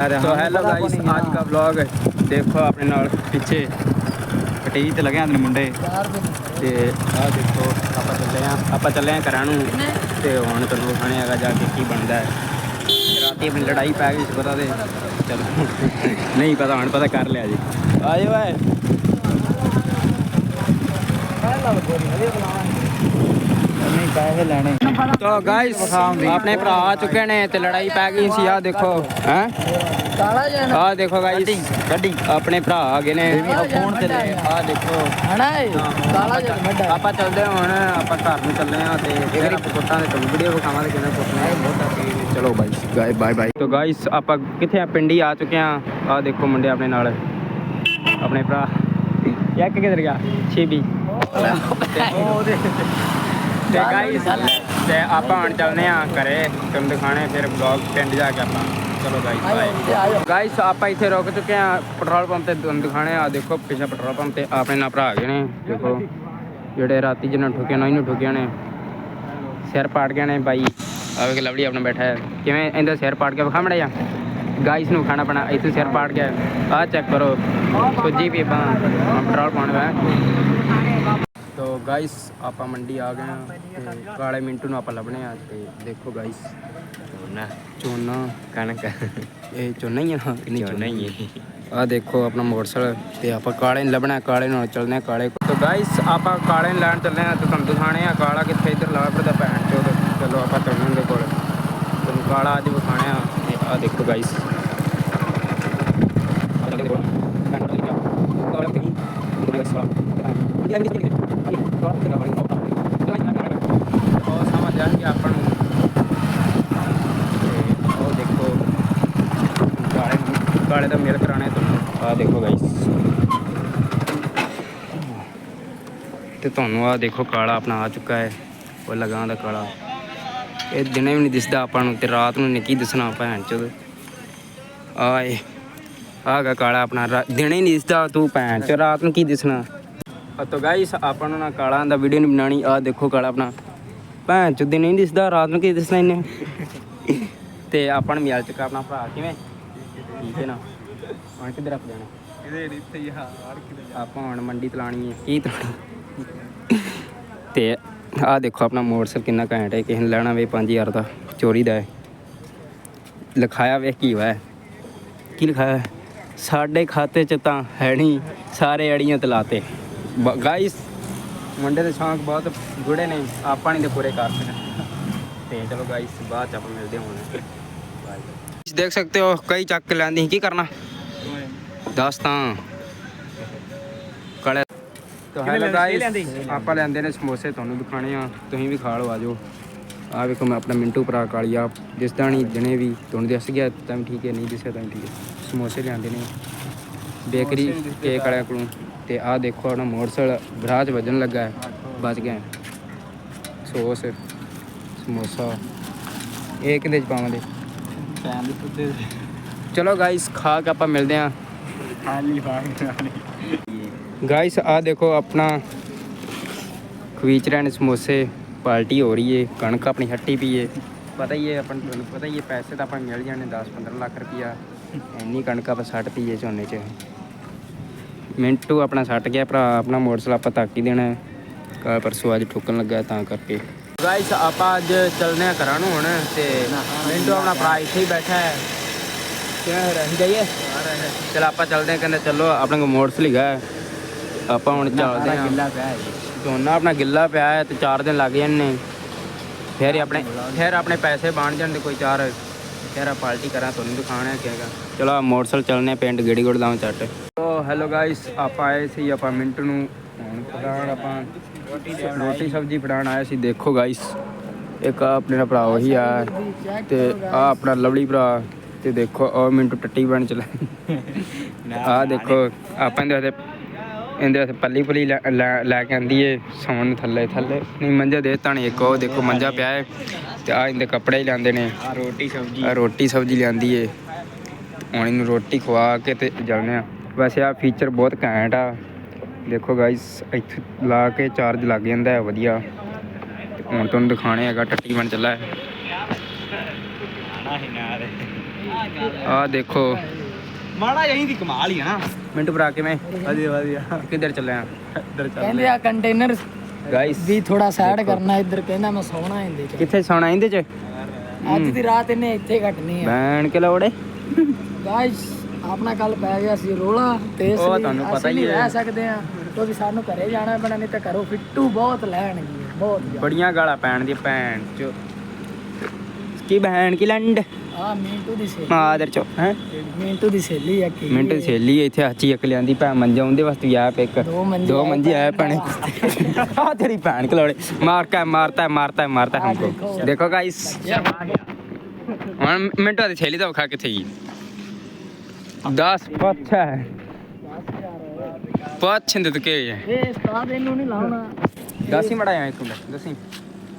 तो hello guys आज का ब्लॉग देखो ਆਪਣੇ ਨਾਲ ਪਿੱਛੇ ਕਟੇਈ ਤੇ ਲਗੇ ਆਂਦੇ ਮੁੰਡੇ ਤੇ ਆਹ ਦੇਖੋ ਆਪਾਂ ਚੱਲੇ ਆ ਆਪਾਂ ਚੱਲੇ ਆ ਘਰਾਂ ਨੂੰ ਤੇ ਹੁਣ ਤੁਹਾਨੂੰ ਦਿਖਾਣੇ ਹੈਗਾ ਜਾ ਕੇ ਕੀ ਬਣਦਾ ਹੈ ਰਾਤੀ ਆਪਣੀ ਲੜਾਈ ਪੈ ਗਈ ਸੀ ਪਤਾ ਤੇ ਚਲੋ ਨਹੀਂ ਪਤਾ ਹੁਣ ਪਤਾ ਕਰ ਲਿਆ ਜੀ ਆਜੋ ਓਏ ਨਹੀਂ ਪੈਸੇ ਲੈਣੇ। ਤੋ ਗਾਇਸ ਆਪਣੇ ਭਰਾ ਆ ਚੁੱਕੇ ਨੇ ਤੇ ਲੜਾਈ ਪੈ ਗਈ ਸੀ ਆ ਦੇਖੋ ਹੈ? ਕਾਲਾ ਜਾਣਾ ਆ ਦੇਖੋ ਗਾਇਸ ਗੱਡੀ ਆਪਣੇ ਭਰਾ ਆ ਗਏ ਨੇ। ਫੋਨ ਤੇ ਲੈ ਆ ਦੇਖੋ। ਹਣਾ ਕਾਲਾ ਜਾਣਾ ਵੱਡਾ। ਆਪਾਂ ਚੱਲਦੇ ਹਾਂ ਹੁਣ ਆਪਾਂ ਘਰ ਨੂੰ ਚੱਲੇ ਆ ਤੇ ਆਪਾਂ ਕੁੱਤਾਂ ਦੇ ਤੁਹਾਨੂੰ ਵੀਡੀਓ ਵਿਖਾਵਾਂਗੇ ਕਿਵੇਂ ਕੁੱਟਣਾ ਹੈ ਬਹੁਤ ਅੱਗੇ ਚਲੋ ਬਾਈ ਗਾਇ ਬਾਏ ਬਾਏ ਤੋ ਗਾਇਸ ਆਪਾਂ ਕਿੱਥੇ ਆ? ਪਿੰਡੀ ਆ ਚੁੱਕੇ ਆ ਆ ਦੇਖੋ ਮੁੰਡੇ ਆਪਣੇ ਨਾਲ। ਆਪਣੇ ਭਰਾ। ਇੱਕ ਕਿਧਰ ਗਿਆ? ਛੇਬੀ। ਤੇ ਤੇ ਗਾਇਸ ਤੇ ਆਪਾਂ ਹੁਣ ਚੱਲਦੇ ਆ ਘਰੇ ਤੁਹਾਨੂੰ ਦਿਖਾਣੇ ਫਿਰ ਵਲੌਗ ਪਿੰਡ ਜਾ ਕੇ ਆਪਾਂ। ਚਲੋ ਗਾਇਸ ਬਾਏ ਗਾਇਸ ਆਪਾਂ ਇੱਥੇ ਰੁਕ ਚੁੱਕੇ ਆ ਪੈਟਰੋਲ ਪੰਪ ਤੇ ਤੁਹਾਨੂੰ ਦਿਖਾਣੇ ਆ। ਦੇਖੋ ਪਿੱਛੇ ਪੈਟਰੋਲ ਪੰਪ ਤੇ ਆਪਣੇ ਨਾਲ ਭਰਾ ਗਏ ਨੇ। ਦੇਖੋ ਜਿਹੜੇ ਰਾਤੀ ਜਿਹਨਾਂ ਠੋਕਿਆ ਨਾ ਇਹਨੂੰ ਠੋਕਿਆ ਨੇ। ਸਿਰ ਪਾੜ ਗਿਆ ਨੇ ਬਾਈ। ਆਵੇ ਕਿ ਲਵਲੀ ਆਪਣਾ ਬੈਠਾ ਹੈ। ਕਿਵੇਂ ਇਹਦਾ ਸਿਰ ਪਾੜ ਕੇ ਵਿਖਾ ਮੜਿਆ? ਗਾਇਸ ਨੂੰ ਖਾਣਾ ਪਣਾ ਇੱਥੇ ਸਿਰ ਪਾੜ ਗਿਆ। ਆਹ ਚੈੱਕ ਕਰੋ। ਸੁੱਜੀ ਵੀ ਆਪਾਂ ਪੈਟਰੋਲ ਪਾਉਣਾ ਹੈ ਤੋ ਗਾਇਸ ਆਪਾਂ ਮੰਡੀ ਆ ਗਏ ਆ ਤੇ ਕਾਲੇ ਮਿੰਟੂ ਨੂੰ ਆਪਾਂ ਲੱਭਣੇ ਆ ਤੇ ਦੇਖੋ ਗਾਇਸ ਝੋਨਾ ਝੋਨਾ ਕਣਕ। ਇਹ ਝੋਨਾ ਹੀ ਆ ਨਾ ਨਹੀਂ ਝੋਨਾ ਹੀ ਆ। ਦੇਖੋ ਆਪਣਾ ਮੋਟਰਸਾਈਕਲ ਤੇ ਆਪਾਂ ਕਾਲੇ ਨੂੰ ਲੱਭਣਾ ਕਾਲੇ ਨਾਲ ਚੱਲਦੇ ਆ ਕਾਲੇ ਕੋਲ। ਤੋ ਗਾਇਸ ਆਪਾਂ ਕਾਲੇ ਨੂੰ ਲੈਣ ਚੱਲੇ ਆ ਤੇ ਤੁਹਾਨੂੰ ਦਿਖਾਣੇ ਆ ਕਾਲਾ ਕਿੱਥੇ ਇੱਧਰ ਲਾ ਫਿਰਦਾ ਭੈਣ ਚੋਦ। ਚਲੋ ਆਪਾਂ ਚੱਲਦੇ ਉਹਦੇ ਕੋਲ। ਤੁਹਾਨੂੰ ਕਾਲਾ ਅੱਜ ਵਿਖਾਣੇ ਆ ਤੇ ਆ ਦੇਖੋ ਗਾਇਸ ਉਹ ਸਮਝ ਆ ਗਿਆ ਆਪਾਂ ਨੂੰ ਤੇ ਉਹ ਦੇਖੋ ਕਾਲੇ ਕਾਲੇ ਦਾ ਮੇਰੇ ਕਰਾਣੇ ਤੁਹਾਨੂੰ ਆ ਦੇਖੋ ਗਾਇਸ ਤੇ ਤੁਹਾਨੂੰ ਆ ਦੇਖੋ ਕਾਲਾ ਆਪਣਾ ਆ ਚੁੱਕਾ ਹੈ, ਉਹ ਲਗਾਂ ਦਾ ਕਾਲਾ। ਇਹ ਦਿਨੇ ਵੀ ਨਹੀਂ ਦਿਸਦਾ ਆਪਾਂ ਨੂੰ ਤੇ ਰਾਤ ਨੂੰ ਨਿੱਕੀ ਦਿਸਣਾ ਭੈਣ ਚੋਦ। ਆਏ ਆਗਾ ਕਾਲਾ ਆਪਣਾ, ਰਾ- ਦਿਨੇ ਹੀ ਨਹੀਂ ਦਿਸਦਾ ਤੂੰ ਭੈਣ ਚ ਰਾਤ ਨੂੰ ਕੀ ਦਿਸਣਾ? ਆ ਤੋ ਗਾਇਸ ਆਪਾਂ ਨੂੰ ਨਾ ਕਾਲਾ ਦਾ ਵੀਡੀਓ ਨਹੀਂ ਬਣਾਣੀ ਆ ਦੇਖੋ ਕਾਲਾ ਆਪਣਾ। ਭੈਣ ਚ ਦਿਨੇ ਨਹੀਂ ਦਿਸਦਾ ਰਾਤ ਨੂੰ ਕੀ ਦਿਸਣਾ ਇਹਨੇ? ਤੇ ਆਪਾਂ ਨੂੰ ਮਿਲ ਚੁੱਕਾ ਆਪਣਾ ਭਰਾ ਕਿਵੇਂ? ਠੀਕ ਹੈ ਨਾ? ਹੁਣ ਕਿੱਧਰ ਆਪ ਜਾਣਾ? ਇਹਦੇ ਇੱਥੇ ਹੀ ਹਾਰ ਕਿਤੇ ਆਪਾਂ ਹੁਣ ਮੰਡੀ ਤਲਾਣੀ ਹੈ ਕੀ ਤਲਾਣੀ? ਤੇ ਆਹ ਦੇਖੋ ਆਪਣਾ ਮੋਟਰਸਾਈਕਲ ਕਿੰਨਾ ਘੈਂਟ ਹੈ ਕਿਸੇ ਨੇ ਲੈਣਾ ਵੇ 5000 ਦਾ ਚੋਰੀ ਦਾ ਹੈ। ਲਿਖਾਇਆ ਵੇਖ ਕੀ ਹੋਇਆ। ਕੀ ਲਿਖਾਇਆ? ਸਾਡੇ ਖਾਤੇ 'ਚ ਤਾਂ ਹੈ ਨਹੀਂ ਸਾਰੇ ਅੜੀਆਂ ਤਲਾਤੇ ਗਾਇਸ ਮੁੰਡੇ ਦੇ ਸ਼ੌਂਕ ਬਹੁਤ ਗੁੜੇ ਨੇ ਆਪਾਂ ਨਹੀਂ ਤੇ ਪੂਰੇ ਕਰ ਸਕਦੇ। ਤੇ ਚਲੋ ਗਾਇਸ ਬਾਅਦ ਚ ਆਪਾਂ ਮਿਲਦੇ ਹਾਂ ਹੁਣ। ਬਾਏ ਦੇਖ ਸਕਦੇ ਹੋ ਕਈ ਚੱਕ ਲੈਂਦੀ ਕੀ ਕਰਨਾ? ਦੱਸ ਤਾਂ। ਕਾਲੇ ਤਾਂ ਹੈਲੋ? ਗਾਇਸ? ਆਪਾਂ ਲੈਂਦੇ ਨੇ ਸਮੋਸੇ ਤੁਹਾਨੂੰ ਦਿਖਾਣੇ ਆ। ਤੁਸੀਂ ਵੀ ਖਾ ਲਓ ਆਜੋ ਆ ਵੇਖੋ ਮੈਂ ਆਪਣਾ ਮਿੰਟੂ ਭਰਾ ਕਾਲੀਆ ਦਿਸਦਾ ਨਹੀਂ ਜਣੇ ਵੀ। ਤੁਹਾਨੂੰ ਦਿਸ ਗਿਆ ਤਾਂ ਠੀਕ ਹੈ ਨਹੀਂ ਦਿਸਿਆ ਤਾਂ ਠੀਕ ਹੈ। ਸਮੋਸੇ ਲਿਆਂਦੇ ਨੇ। ਬੇਕਰੀ ਕੇਕ ਵਾਲਿਆਂ ਕੋਲੋਂ। ਤੇ ਆਹ ਦੇਖੋ ਆਪਣਾ ਮੋਟਰਸਾਈਕਲ ਬਰਾਜ ਵੱਜਣ ਲੱਗਾ ਹੈ ਬਚ ਗਿਆ। ਸੌਸ ਸਮੋਸਾ ਇਹ ਕਿੰਦੇ ਚ ਪਾਵਾਂਗੇ? ਦੇ ਉੱਤੇ। ਚਲੋ ਗਾਇਸ ਖਾ ਕੇ ਆਪਾਂ ਮਿਲਦੇ ਆਂ ਖਾਲੀ ਫਾਗ ਗਾਇਸ ਆ ਦੇਖੋ ਆਪਣਾ ਖਵੀਚ ਰਹੇ ਨੇ ਸਮੋਸੇ ਪਾਰਟੀ ਹੋ ਰਹੀ ਏ ਕਣਕ ਆਪਣੀ ਹੱਟੀ ਪਈ ਏ। ਪਤਾ ਹੀ ਏ ਆਪਾਂ ਨੂੰ ਪਤਾ ਹੀ ਏ ਪੈਸੇ ਤਾਂ ਆਪਾਂ ਮਿਲ ਜਾਣੇ 10 15 ਲੱਖ ਰੁਪਈਆ। ਇੰਨੀ ਕਣਕ ਆਪਾਂ ਸੱਟ ਪਈ ਏ ਝੋਨੇ 'ਚ। ਮਿੰਟੂ ਆਪਣਾ ਸੱਟ ਗਿਆ ਭਰਾ ਆਪਣਾ ਮੋਟਰਸਾਈਕਲ ਆਪਾਂ ਤੱਕ ਹੀ ਦੇਣਾ ਕੱਲ ਪਰਸੋਂ ਅੱਜ ਠੁੱਕਣ ਲੱਗਾ ਤਾਂ ਕਰਕੇ। ਗਾਇਸ ਆਪਾਂ ਅੱਜ ਚੱਲਦੇ ਆ ਘਰਾਂ ਨੂੰ ਹੁਣ ਤੇ ਮਿੰਟੂ ਆਪਣਾ ਭਰਾ ਇੱਥੇ ਹੀ ਬੈਠਾ ਹੈ। ਕਿਵੇਂ ਰਹਿ ਜਾਈਏ। ਚਲ ਆਪਾਂ ਚੱਲਦੇ ਆ ਕਹਿੰਦੇ ਚਲੋ ਆਪਣੇ ਕੋਲ ਮੋਟਰਸਾਈਕਲ ਹੈਗਾ ਹੈ। ਆਪਾਂ ਹੁਣ ਚੱਲਦੇ ਆ ਗਿੱਲਾ ਪਿਆ ਹੈ। ਝੋਨਾ ਆਪਣਾ ਗਿੱਲਾ ਪਿਆ ਹੈ ਤੇ 4 ਦਿਨ ਲੱਗ ਜਾਣੇ ਫਿਰ ਆਪਣੇ ਫਿਰ ਆਪਣੇ ਪੈਸੇ ਬਣ ਜਾਂਦੇ ਕੋਈ ਚਾਰ ਫਿਰ ਆ ਪਾਰਟੀ ਕਰਾਂ ਤੁਹਾਨੂੰ ਦਿਖਾਣਾ ਕਿਹਗਾ ਚਲੋ ਆ ਮੋਟਰਸਾਈਕਲ ਚੱਲਨੇ ਆ ਪਿੰਡ ਗੇੜੀ ਗੁੜ ਲਾਵਾਂ ਚੱਟ। ਤੋ ਹੈਲੋ ਗਾਇਸ ਆਪਾਂ ਆਏ ਸੀ ਆਪਾਂ ਮਿੰਟ ਨੂੰ ਹੁਣ ਆਪਾਂ ਰੋਟੀ ਸਬਜ਼ੀ ਫੜਾਉਣ ਆਏ ਸੀ। ਦੇਖੋ ਗਾਇਸ ਇੱਕ ਆਹ ਆਪਣੇ ਦਾ ਭਰਾ ਉਹੀ ਆ ਤੇ ਆ ਆਪਣਾ ਲਵਲੀ ਭਰਾ ਤੇ ਦੇਖੋ ਉਹ ਮਿੰਟੂ ਟੱਟੀ ਬਣ ਚਲਾ। ਆ ਦੇਖੋ ਆਪਾਂ ਇਹਦੇ ਹੱਥੇ ਇਹਦੇ ਹੱਥੇ ਪੱਲੀ ਪੁਲੀ ਲੈ- ਕੇ ਆਂਦੀ ਏ ਸੌਣ ਨੂੰ ਥੱਲੇ ਥੱਲੇ। ਨਹੀਂ ਮੰਜਾ ਦੇ ਤਾਣੀ ਇੱਕ ਉਹ ਦੇਖੋ ਮੰਜਾ ਪਿਆ ਏ ਤੇ ਆ ਇਹਦੇ ਕੱਪੜੇ ਹੀ ਲੈਂਦੇ ਨੇ। ਆ ਰੋਟੀ ਸਬਜ਼ੀ। ਆ ਰੋਟੀ ਸਬਜ਼ੀ ਲਿਆਂਦੀ ਏ। ਹੁਣ ਇਹਨੂੰ ਰੋਟੀ ਖਵਾ ਕੇ ਤੇ ਜਾਣੇ ਆ। ਵੈਸੇ ਆ ਫੀਚਰ ਬਹੁਤ ਘੈਂਟ ਆ। ਦੇਖੋ ਗਾਇਸ ਇੱਥੇ ਲਾ ਕੇ ਚਾਰਜ ਲੱਗ ਜਾਂਦਾ ਹੈ ਵਧੀਆ। ਹੁਣ ਤੁਹਾਨੂੰ ਦਿਖਾਣੇ ਹੈਗਾ ਟੱਟੀ ਬਣ ਚੱਲਾ ਹੈ ਹੀ ਆ ਦੇਖੋ। ਮਾੜਾ ਜਹੀਂ ਦੀ ਕਮਾਲ ਹੀ ਆ ਨਾ। ਮਿੰਟੂ ਭਰਾ ਕਿਵੇਂ? ਵਧੀਆ ਵਧੀਆ। ਕਿੱਧਰ ਚੱਲੇ ਆ? ਇੱਧਰ ਚੱਲ ਕਹਿੰਦੇ ਆ ਕੰਟੇਨਰ ਗਾਇਸ ਵੀ ਥੋੜਾ ਸਾਈਡ ਕਰਨਾ ਇੱਧਰ ਕਹਿੰਦਾ ਮੈਂ ਸੌਣਾ ਇਹਦੇ ਚ। ਕਿੱਥੇ ਸੌਣਾ ਇਹਦੇ ਚ? ਅੱਜ ਦੀ ਰਾਤ ਇਹਨੇ ਇੱਥੇ ਕੱਟਣੀ ਆ। ਬੈਣ ਕੇ ਲੋੜੇ। ਗਾਇਸ ਆਪਣਾ ਕੱਲ ਪੈ ਗਿਆ ਸੀ ਰੋਲਾ ਤੇ ਇਸ ਉਹ ਲਈ ਤੁਹਾਨੂੰ ਪਤਾ ਹੀ ਹੈ। ਰਹਿ ਸਕਦੇ ਆ। ਕਿਉਂਕਿ ਸਾਨੂੰ ਘਰੇ ਜਾਣਾ ਪੈਣਾ ਨਹੀਂ ਤਾਂ ਘਰੋਂ ਫਿੱਟੂ ਬਹੁਤ ਲੈਣਗੇ ਬਹੁਤ। ਬੜੀਆਂ ਗਾਲਾਂ ਪੈਣ ਦੀ ਭੈਣ ਚ। ਕੀ ਬਹਿਣ ਕੀ ਲੰਡ? ਆ ਮਿੰਟੂ ਦੀ ਸਹੇਲੀ। ਮਾਦਰ ਚ ਹੈ? ਮਿੰਟੂ ਦੀ ਸਹੇਲੀ ਆ ਕੀ। ਮਿੰਟ ਦੀ ਸਹੇਲੀ ਇੱਥੇ ਆਚੀ ਇੱਕ ਲਿਆਂਦੀ ਭੈਣ ਮੰਜਾ ਉਹਦੇ ਵਾਸਤੇ ਆ ਪਿਕ ਦੋ ਮੰਜੇ ਦੋ ਆਏ ਮੰਜੇ ਆਏ ਭੈਣ ਆ ਤੇਰੀ ਭੈਣ ਕਲੋੜੇ ਮਾਰ ਕੇ ਮਾਰਤਾ ਹੈ, ਮਾਰਤਾ ਹੈ, ਮਾਰਤਾ ਹਮਕੋ। ਦੇਖੋ। ਗਾइस ਹੁਣ ਮਿੰਟਾਂ ਦੀ ਥੈਲੀ ਤਾਂ ਵਿਖਾ ਕਿੱਥੇ ਗਈ? 10 ਪੱਛ। ਹੈ ਪੱਛ ਦੇ ਤਕੇ ਹੈ ਇਹ ਉਸਤਾਦ ਇਹਨੂੰ ਨਹੀਂ ਲਾਉਣਾ। ਦਸ ਮੜਾਇਆ ਇੱਕ ਮਿੰਟ ਦਸੀ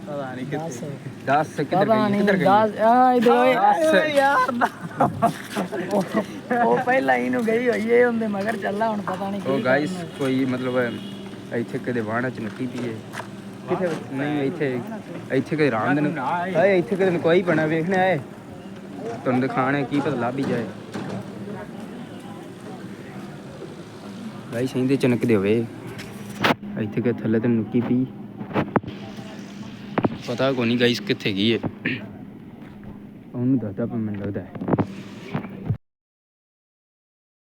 ਪਤਾ ਨਹੀਂ ਦੱਸ। 10 ਕਿੱਧਰ ਪਤਾ ਗਈ ਨਹੀਂ ਕਿੱਧਰ ਗਈ? ਦੱਸ। ਆ ਇਧਰ ਓਏ। ਯਾਰ ਦਾ। ਉਹ ਪਹਿਲਾਂ ਇਹਨੂੰ ਗਈ ਹੋਈ ਇਹ ਹੁੰਦੇ ਮਗਰ ਚੱਲਾ ਹੁਣ ਪਤਾ ਨਹੀਂ ਉਹ ਕੀ ਗਾਇਸ। ਕੋਈ ਮਤਲਬ ਇੱਥੇ ਕਦੇ ਵਾਹਣਾ ਚ ਨੱਟੀ ਪੀਏ ਕਿਥੇ ਨਹੀਂ ਇੱਥੇ ਇੱਥੇ ਕਦੇ ਰਾਮ ਦੇ ਆਏ। ਇੱਥੇ ਕਦੇ ਕੋਈ ਬਣਾ ਵੇਖਣਾ ਆਏ ਤੁਹਾਨੂੰ ਦਿਖਾਣੇ ਕੀ ਪਤਾ ਲੱਭ ਹੀ ਜਾਏ। ਗਾਇਸ ਇਹਦੇ ਚਨਕਦੇ ਹੋਵੇ ਇੱਥੇ ਕਿ ਥੱਲੇ ਤੇ ਨੁੱਕੀ ਪੀ ਪਤਾ ਕੋ ਨਹੀਂ ਗਾਇਸ ਕਿੱਥੇ ਗਈ ਹੈ ਉਹਨੂੰ ਦੱਸਦਾ ਪਰ ਮੈਨੂੰ ਲੱਗਦਾ ਹੈ।